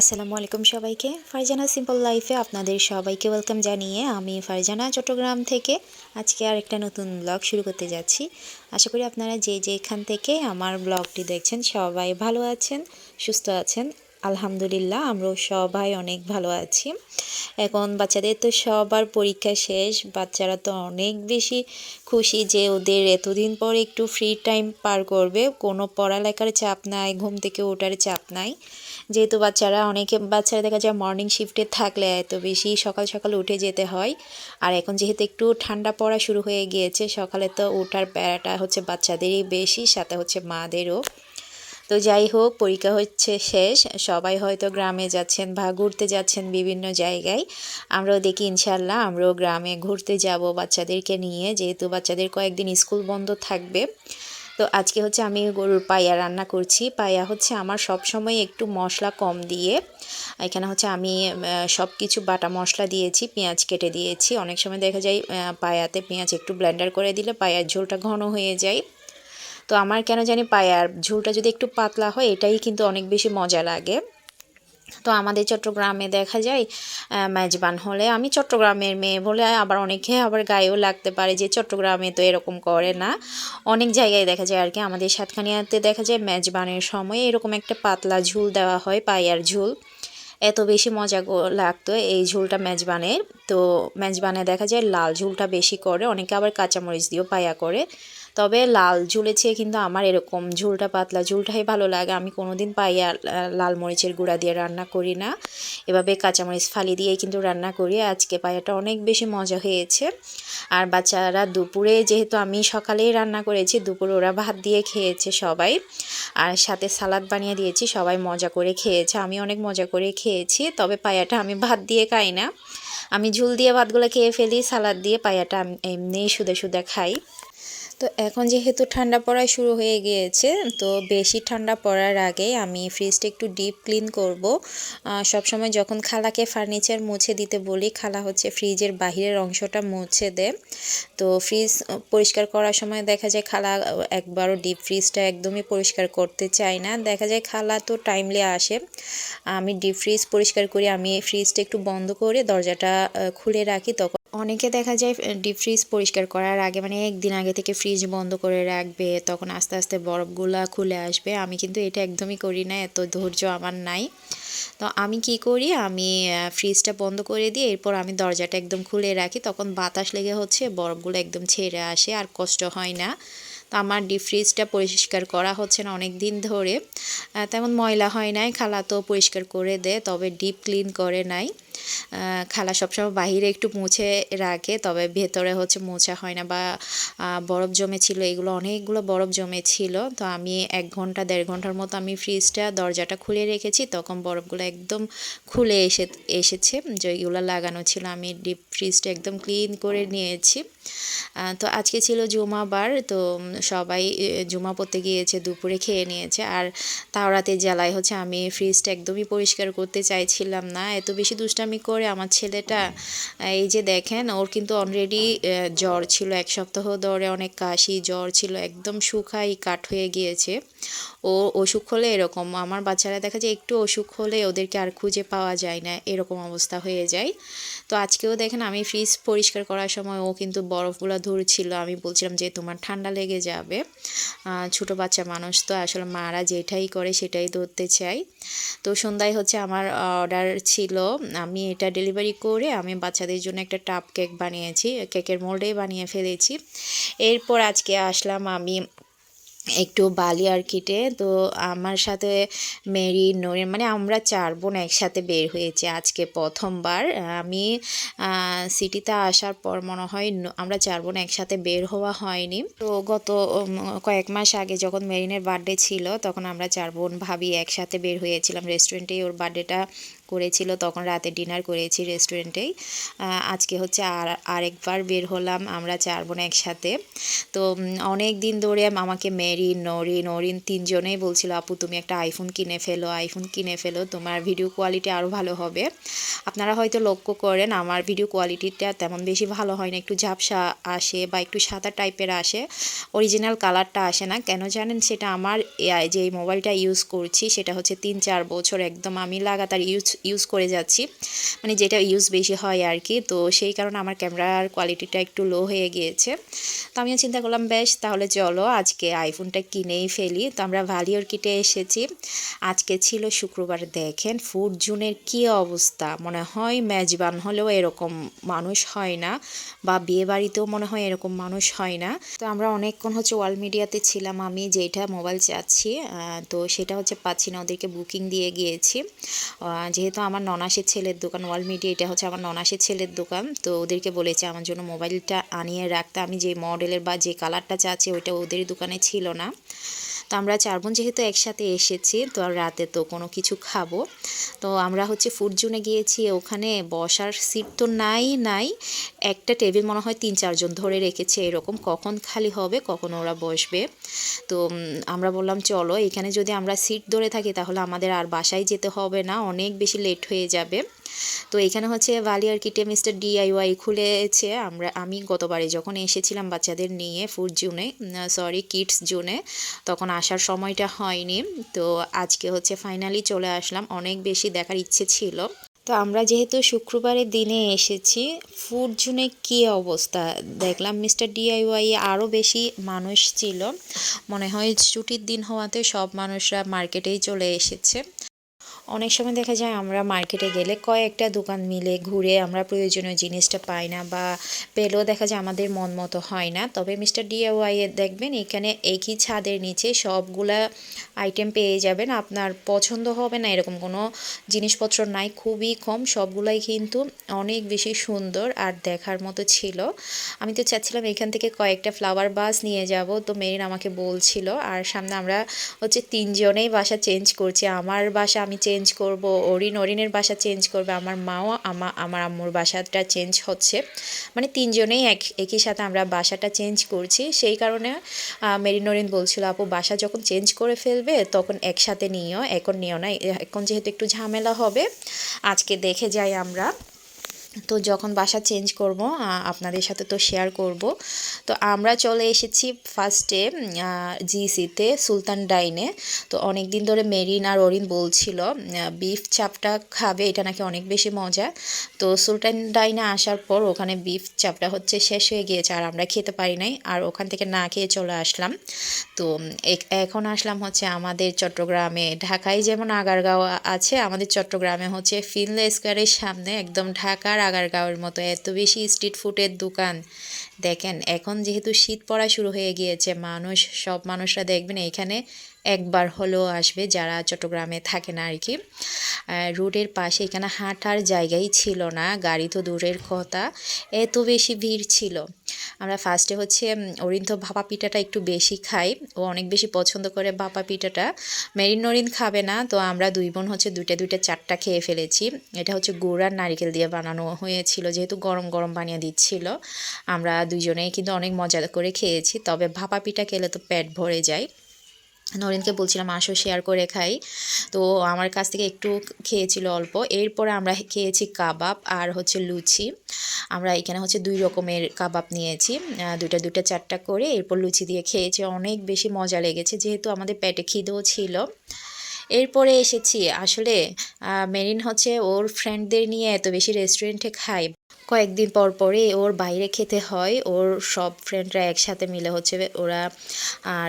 আসসালামু আলাইকুম সবাইকে। ফারজানা সিম্পল লাইফে আপনাদের সবাইকে ওয়েলকাম জানিয়ে আমি ফারজানা চট্টগ্রাম থেকে আজকে আর একটা নতুন ব্লগ শুরু করতে যাচ্ছি। আশা করি আপনারা যে যেখান থেকে আমার ব্লগটি দেখছেন সবাই ভালো আছেন, সুস্থ আছেন। আলহামদুলিল্লাহ, আমরাও সবাই অনেক ভালো আছি। এখন বাচ্চাদের তো সবার পরীক্ষা শেষ, বাচ্চারা তো অনেক বেশি খুশি যে ওদের এতদিন পর একটু ফ্রি টাইম পার করবে। কোনো পড়ালেখার চাপ নাই, ঘুম থেকে ওঠার চাপ নাই। যেহেতু বাচ্চারা, অনেকে বাচ্চারা দেখা যায় মর্নিং শিফটে থাকলে এত বেশি সকাল সকাল উঠে যেতে হয়। আর এখন যেহেতু একটু ঠান্ডা পড়া শুরু হয়ে গিয়েছে, সকালে তো ওঠার প্যারাটা হচ্ছে বাচ্চাদেরই বেশি, সাথে হচ্ছে মাদেরও। তো যাই হোক, পরীক্ষা হচ্ছে শেষ। সবাই হয়তো গ্রামে যাচ্ছেন বা ঘুরতে যাচ্ছেন বিভিন্ন জায়গায়। আমরাও দেখি ইনশাল্লাহ আমরাও গ্রামে ঘুরতে যাব বাচ্চাদেরকে নিয়ে, যেহেতু বাচ্চাদের কয়েকদিন স্কুল বন্ধ থাকবে। তো আজকে হচ্ছে আমি গরুর পায়া রান্না করছি। পায়া হচ্ছে আমার সব সময় একটু মশলা কম দিয়ে। এখানে হচ্ছে আমি সব কিছু বাটা মশলা দিয়েছি, পেঁয়াজ কেটে দিয়েছি। অনেক সময় দেখা যায় পায়াতে পেঁয়াজ একটু ব্লেন্ডার করে দিলে পায়ার ঝোলটা ঘন হয়ে যায়। তো আমার কেন জানি পায়ার ঝোলটা যদি একটু পাতলা হয়, এটাই কিন্তু অনেক বেশি মজা লাগে। তো আমাদের চট্টগ্রামে দেখা যায় মেজবান হলে আমি চট্টগ্রামের মেয়ে বলে আবার অনেকে আবার গায়েও লাগতে পারে যে চট্টগ্রামে তো এরকম করে না। অনেক জায়গায় দেখা যায় আর কি আমাদের সাতখানিয়াতে দেখা যায় মেজবানের সময় এরকম একটা পাতলা ঝুল দেওয়া হয়, পায়ার ঝুল। এত বেশি মজা লাগতো এই ঝুলটা মেজবানের। তো মেজবানে দেখা যায় লাল ঝুলটা বেশি করে, অনেকে আবার কাঁচামরিচ দিয়েও পায়া করে। তবে লাল ঝুলেছে কিন্তু আমার এরকম ঝুলটা পাতলা, ঝুলটাই ভালো লাগে। আমি কোনো দিন পাইয়া লাল মরিচের গুঁড়া দিয়ে রান্না করি না। এভাবে কাঁচামরিচ ফালি দিয়ে কিন্তু রান্না করি। আজকে পায়াটা অনেক বেশি মজা হয়েছে। আর বাচ্চারা দুপুরে যেহেতু আমি সকালেই রান্না করেছি, দুপুরে ওরা ভাত দিয়ে খেয়েছে সবাই। আর সাথে সালাদ বানিয়ে দিয়েছি, সবাই মজা করে খেয়েছে। আমি অনেক মজা করে খেয়েছি, তবে পায়াটা আমি ভাত দিয়ে খাই না। আমি ঝুল দিয়ে ভাতগুলো খেয়ে ফেলি, সালাদ দিয়ে পায়াটা এমনি শুধু সুদে খাই। তো এখন যেহেতু ঠান্ডা পড়া শুরু হয়ে গিয়েছে, তো বেশি ঠান্ডা পড়ার আগে আমি ফ্রিজটা একটু ডিপ ক্লিন করব। সব সময় যখন খালাকে ফার্নিচার মুছে দিতে বলি, খালা হচ্ছে ফ্রিজের বাহিরের অংশটা মুছে দেয় তো ফ্রিজ পরিষ্কার করার সময় দেখা যায় খালা একবারও ডিপ ফ্রিজটা একদমই পরিষ্কার করতে চাই না। দেখা যায় খালা তো টাইমলি আসে। আমি ডিপ ফ্রিজ পরিষ্কার করি, আমি ফ্রিজটা একটু বন্ধ করে দরজাটা খুলে রাখি, তখন অনেকে দেখা যায় ডিপ ফ্রিজ পরিষ্কার করার আগে মানে একদিন আগে থেকে ফ্রিজ বন্ধ করে রাখবে, তখন আস্তে আস্তে বরফগুলা খুলে আসবে। আমি কিন্তু এটা একদমই করি না, এত ধৈর্য আমার নাই। তো আমি কি করি, আমি ফ্রিজটা বন্ধ করে দিয়ে এরপর আমি দরজাটা একদম খুলে রাখি, তখন বাতাস লেগে হচ্ছে, বরফগুলো একদম ছেড়ে আসে, আর কষ্ট হয় না। তো আমার ডিপ ফ্রিজটা পরিষ্কার করা হচ্ছে না অনেক দিন ধরে তেমন ময়লা হয় নাই, খালা তো পরিষ্কার করে দেয়, তবে ডিপ ক্লিন করে নাই। খালা সবসময় বাহিরে একটু মুছে রাখে, তবে ভেতরে হচ্ছে মোছা হয় না বা বরফ জমেছিল এগুলো অনেকগুলো বরফ জমেছিল তো আমি এক ঘণ্টা, দেড় ঘণ্টার মতো আমি ফ্রিজটা, দরজাটা খুলে রেখেছি, তখন বরফগুলো একদম খুলে এসে, এসেছে। যেগুলো লাগানো ছিল, আমি ডিপ ফ্রিজটা একদম ক্লিন করে নিয়েছি। তো আজকে ছিল জুমাবার, তো সবাই জুমা পড়তে গিয়েছে, দুপুরে খেয়ে নিয়েছে। আর তাওরাতে জ্বালায় হচ্ছে আমি ফ্রিজটা একদমই পরিষ্কার করতে চাইছিলাম না। এত বেশি দুষ্টামি করে আমার ছেলেটা, এই যে দেখেন, ওর কিন্তু অলরেডি জ্বর ছিল, এক সপ্তাহ ধরে অনেক কাশি, জ্বর ছিল, একদম শুকাই কাঠ হয়ে গিয়েছে। ও অসুখ হলে এরকম, আমার বাচ্চারা দেখা যায় একটু অসুখ হলে ওদেরকে আর খুঁজে পাওয়া যায় না, এরকম অবস্থা হয়ে যায়। তো আজকেও দেখেন, আমি ফ্রিজ পরিষ্কার করার সময় ও কিন্তু বরফগুলো ধরছিল, আমি বলছিলাম যে তোমার ঠান্ডা লেগে যাবে। ছোট বাচ্চা মানুষ তো, আসলে মারা যেটাই করে সেটাই ধরতে চাই। তো সন্ধ্যায় হচ্ছে আমার অর্ডার ছিল, আমি এটা ডেলিভারি করে আমি বাচ্চাদের জন্য একটা টাপ কেক বানিয়েছি কেকের মোল্ডেই বানিয়ে ফেলেছি। এরপর আজকে আসলাম আমি একটু বালি আর কিটে তো। আমার সাথে মেরি, নরিন মানে আমরা চার বোন একসাথে বের হয়েছে আজকে প্রথমবার। আমি সিটিতে আসার পর মনে হয় আমরা চার বোন একসাথে বের হওয়া হয়নি। তো গত কয়েক মাস আগে যখন মেরিনের বার্থডে ছিল, তখন আমরা চার বোন ভাবি একসাথে বের হয়েছিলাম রেস্টুরেন্টে ওর বার্থডেটা করেছিল, তখন রাতে ডিনার করেছি রেস্টুরেন্টেই। আজকে হচ্ছে আর, আরেকবার বের হলাম আমরা চার বোন একসাথে। তো অনেক দিন ধরে আমাকে মেরিন নরিন নরিন তিনজনেই বলছিল, আপু, তুমি একটা আইফোন কিনে ফেলো আইফোন কিনে ফেলো, তোমার ভিডিও কোয়ালিটি আরও ভালো হবে। আপনারা হয়তো লক্ষ্য করেন, আমার ভিডিও কোয়ালিটিটা তেমন বেশি ভালো হয় না, একটু ঝাপসা আসে বা একটু সাদা টাইপের আসে অরিজিনাল কালারটা আসে না। কেন জানেন, সেটা আমার যে মোবাইলটা ইউজ করছি, সেটা হচ্ছে তিন, চার বছর একদম আমি লাগাতার ইউজ ইউজ করে যাচ্ছি। মানে যেটা ইউজ বেশি হয় আর কি তো সেই কারণে আমার ক্যামেরার কোয়ালিটিটা একটু লো হয়ে গিয়েছে। তো আমিও চিন্তা করলাম, বেশ, তাহলে চলো, আজকে আইফোনটা কিনেই ফেলি। তো আমরা ভালিওর কিটে এসেছি। আজকে ছিল শুক্রবার, দেখেন ফুড জুনের কী অবস্থা। মনে হয় মেজবান হলেও এরকম মানুষ হয় না বা বিয়ে বাড়িতেও মনে হয় এরকম মানুষ হয় না। তো আমরা অনেকক্ষণ হচ্ছে ওয়াল মিডিয়াতে ছিলাম আমি যেটা মোবাইল চাচ্ছি। তো সেটা হচ্ছে পাচ্ছি না, ওদেরকে বুকিং দিয়ে গিয়েছি। যেহেতু আমার ননাসের ছেলের দোকান ওয়াল মিডিয়া এটা হচ্ছে আমার ননাসের ছেলের দোকান। তো ওদেরকে বলেছে আমার জন্য মোবাইলটা আনিয়ে রাখতে। আমি যে মডেলের বা যে কালারটা চাচ্ছি, ওইটা ওদের দোকানে ছিল না। তো আমরা চার বোন যেহেতু একসাথে এসেছি, তো রাতে তো কোনো কিছু খাব। তো আমরা হচ্ছে ফুড জোনে গিয়েছি, ওখানে বসার সিট তো নাই নাই। একটা টেবিল মনে হয় তিন চারজন ধরে রেখেছে, এরকম কখন খালি হবে, কখন ওরা বসবে। তো আমরা বললাম, চলো, এখানে যদি আমরা সিট ধরে থাকি, তাহলে আমাদের আর বাসায় যেতে হবে না, অনেক বেশি লেট হয়ে যাবে। তো এখানে হচ্ছে কিটে মিস্টার ডিআইওয়াই খুলেছে। আমরা, আমি গতবারে যখন এসেছিলাম বাচ্চাদের নিয়ে ফুড জুনে সরি কিডস জুনে তখন আসার সময়টা হয়নি। তো আজকে হচ্ছে ফাইনালি চলে আসলাম। অনেক বেশি দেখার ইচ্ছে ছিল। তো আমরা যেহেতু শুক্রবারের দিনে এসেছি ফুড জুনে কী অবস্থা? দেখলাম মিস্টার ডিআইওয়াই আরও বেশি মানুষ ছিল। মনে হয় ছুটির দিন হওয়াতে সব মানুষরা মার্কেটেই চলে এসেছে। অনেক সময় দেখা যায় আমরা মার্কেটে গেলে কয়েকটা দোকান মিলে ঘুরে আমরা প্রয়োজনীয় জিনিসটা পাই না বা পেলেও দেখা যায় আমাদের মন মতো হয় না। তবে মিস্টার ডিআইওয়াই এর দেখবেন এখানে একই ছাদের নিচে সবগুলা আইটেম পেয়ে যাবেন। আপনার পছন্দ হবে না এরকম কোনো জিনিসপত্র নাই, খুবই কম। সবগুলাই কিন্তু অনেক বেশি সুন্দর আর দেখার মতো ছিল। আমি তো চাচ্ছিলাম এখান থেকে কয়েকটা ফ্লাওয়ার বাস নিয়ে যাব। তো মেরিন আমাকে বলছিল, আর সামনে আমরা হচ্ছে তিনজনেই বাসা চেঞ্জ করছি। আমার বাসা আমি চেঞ্জ চেঞ্জ করব, অরিন অরিনের বাসা চেঞ্জ করবে, আমার মাও আমা, আমার আম্মুর বাসাটা চেঞ্জ হচ্ছে। মানে তিনজনেই এক, একই সাথে আমরা বাসাটা চেঞ্জ করছি। সেই কারণে মেরিন অরিন বলছিল, আপু, বাসা যখন চেঞ্জ করে ফেলবে, তখন একসাথে নিও, এখন নিও না এখন যেহেতু একটু ঝামেলা হবে, আজকে দেখে যাই আমরা। তো যখন বাসা চেঞ্জ করব আপনাদের সাথে তো শেয়ার করব। তো আমরা চলে এসেছি ফার্স্টে জিসিতে সুলতান ডাইনে। তো অনেক দিন ধরে মেরিন আর অরিন বলছিল বিফ চাপটা খাবে, এটা নাকি অনেক বেশি মজা। তো সুলতান ডাইনে আসার পর ওখানে বিফ চাপটা হচ্ছে শেষ হয়ে গিয়েছে, আর আমরা খেতে পারি নাই, আর ওখান থেকে না খেয়ে চলে আসলাম। তো এখন আসলাম হচ্ছে আমাদের চট্টগ্রামে। ঢাকায় যেমন আগারগাঁও আছে, আমাদের চট্টগ্রামে হচ্ছে ফিনলে স্কোয়ারের সামনে, একদম ঢাকার আগারগাঁওয়ের মতো এত বেশি স্ট্রিট ফুডের দোকান। দেখেন, এখন যেহেতু শীত পড়া শুরু হয়ে গিয়েছে, মানুষ, সব মানুষরা দেখবেন এখানে একবার হলেও আসবে, যারা চট্টগ্রামে থাকে না আর কি। রোডের পাশে এখানে হাঁটার জায়গাই ছিল না, গাড়ি তো দূরের কথা, এত বেশি ভিড় ছিল। আমরা ফার্স্টে হচ্ছে অরিন্দ ভাপা পিঠাটা একটু বেশি খাই। ও অনেক বেশি পছন্দ করে ভাপা পিঠাটা। মেরিন নরিন খাবে না, তো আমরা দুই বোন হচ্ছে দুইটা দুইটা চারটা খেয়ে ফেলেছি। এটা হচ্ছে গুড় আর নারিকেল দিয়ে বানানো হয়েছিল, যেহেতু গরম গরম বানিয়ে দিচ্ছিল। আমরা দুইজনেই কিন্তু অনেক মজা করে খেয়েছি, তবে ভাপা পিঠা খেলে তো পেট ভরে যায়। নরেনকে বলছিলাম, আসো শেয়ার করে খাই। তো আমার কাছ থেকে একটু খেয়েছিল অল্প। এরপরে আমরা খেয়েছি কাবাব আর হচ্ছে লুচি। আমরা এখানে হচ্ছে দুই রকমের কাবাব নিয়েছি। দুইটা দুইটা, চারটা করে এরপর লুচি দিয়ে খেয়েছি। অনেক বেশি মজা লেগেছে, যেহেতু আমাদের পেটে খিদেও ছিল। এরপরে এসেছি আসলে মেরিন হচ্ছে ওর ফ্রেন্ডদের নিয়ে এত বেশি রেস্টুরেন্টে খায় কয়েকদিন পর পরে ওর বাইরে খেতে হয়। ওর সব ফ্রেন্ডরা একসাথে মিলে হচ্ছে ওরা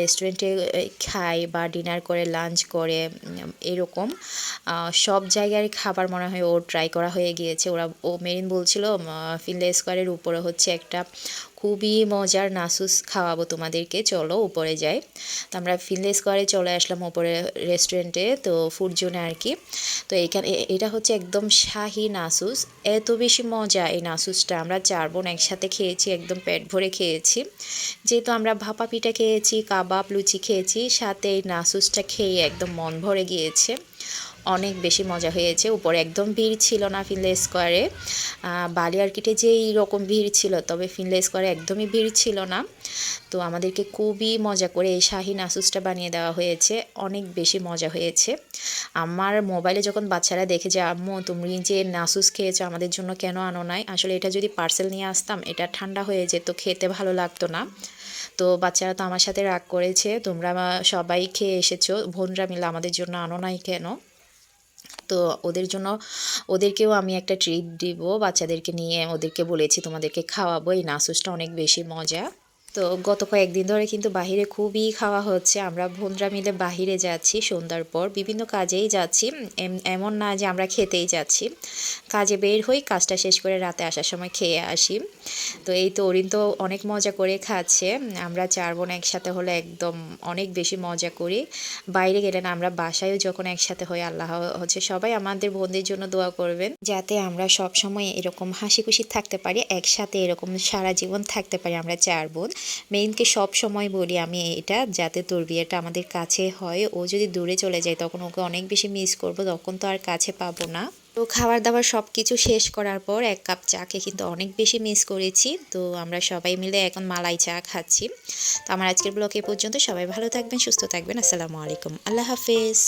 রেস্টুরেন্টে খায় বা ডিনার করে লাঞ্চ করে, এরকম। সব জায়গায় খাবার মনে হয় ওর ট্রাই করা হয়ে গিয়েছে। ওরা, ও মেরিন বলছিল ফিনলে স্কোয়ারের উপরে হচ্ছে একটা খুবই মজার নাসুস খাওয়াবো তোমাদেরকে। চলো উপরে যাই। তো আমরা ফিনলে স্কোয়ারে চলে আসলাম উপরে রেস্টুরেন্টে তো ফুড জোনে আর কি। তো এখানে এটা হচ্ছে একদম শাহি নাসুস। এত বেশি মজা এই নাসুসটা। আমরা চার বোন একসাথে খেয়েছি, একদম পেট ভরে খেয়েছি। যেহেতু আমরা ভাপা পিঠা খেয়েছি, কাবাব, লুচি খেয়েছি, সাথে এই নাসুসটা খেয়ে একদম মন ভরে গিয়েছে। অনেক বেশি মজা হয়েছে। উপরে একদম ভিড় ছিল না ফিনলে স্কোয়ারে বালি আর্কিটে যে রকম ভিড় ছিল, তবে ফিনলে স্কোয়ারে একদমই ভিড় ছিল না। তো আমাদেরকে খুবই মজা করে এই শাহি নাসুসটা বানিয়ে দেওয়া হয়েছে। অনেক বেশি মজা হয়েছে। আমার মোবাইলে যখন বাচ্চারা দেখে যে, আম্মু, তুমি যে নাসুস খেয়েছো, আমাদের জন্য কেন আনো নাই? আসলে এটা যদি পার্সেল নিয়ে আসতাম, এটা ঠান্ডা হয়ে যেত, খেতে ভালো লাগতো না। তো বাচ্চারা তো আমার সাথে রাগ করেছে, তোমরা সবাই খেয়ে এসেছ, বোনরা মিলে আমাদের জন্য আনো নাই কেন? তো ওদের জন্য ওদেরকেও আমি একটা ট্রিট দিব, বাচ্চাদেরকে নিয়ে ওদেরকে বলেছি তোমাদেরকে খাওয়াবো, এই নাসুসটা অনেক বেশি মজা। তো গত কয়েকদিন ধরে কিন্তু বাহিরে খুবই খাওয়া হচ্ছে। আমরা বোনরা মিলে বাহিরে যাচ্ছি সন্ধ্যার পর। বিভিন্ন কাজেই যাচ্ছি। এম- এমন না যে আমরা খেতেই যাচ্ছি। কাজে বের হই, কাজটা শেষ করে রাতে আসার সময় খেয়ে আসি। তো এই তো অরিন তো অনেক মজা করে খাচ্ছে। আমরা চার বোন একসাথে হলে একদম অনেক বেশি মজা করি। বাইরে গেলে না, আমরা বাসায়ও যখন একসাথে হই, আল্লাহ হচ্ছে সবাই আমাদের বোনদের জন্য দোয়া করবেন। যাতে আমরা সব সময় এরকম হাসি খুশি থাকতে পারি, একসাথে এরকম সারা জীবন থাকতে পারি আমরা চার বোন। মেইনকে সব সময় বলি আমি এটা, যাতে তোর বিয়েটা আমাদের কাছে হয়। ও যদি দূরে চলে যায়, তখন ওকে অনেক বেশি মিস করব, তখন তো আর কাছে পাবো না। তো খাবার দাবার সব কিছু শেষ করার পর এক কাপ চাকে কিন্তু অনেক বেশি মিস করেছি। তো আমরা সবাই মিলে এখন মালাই চা খাচ্ছি। তো আমার আজকের ব্লগ এ পর্যন্ত সবাই ভালো থাকবেন, সুস্থ থাকবেন। আসসালামু আলাইকুম। আল্লাহ হাফেজ।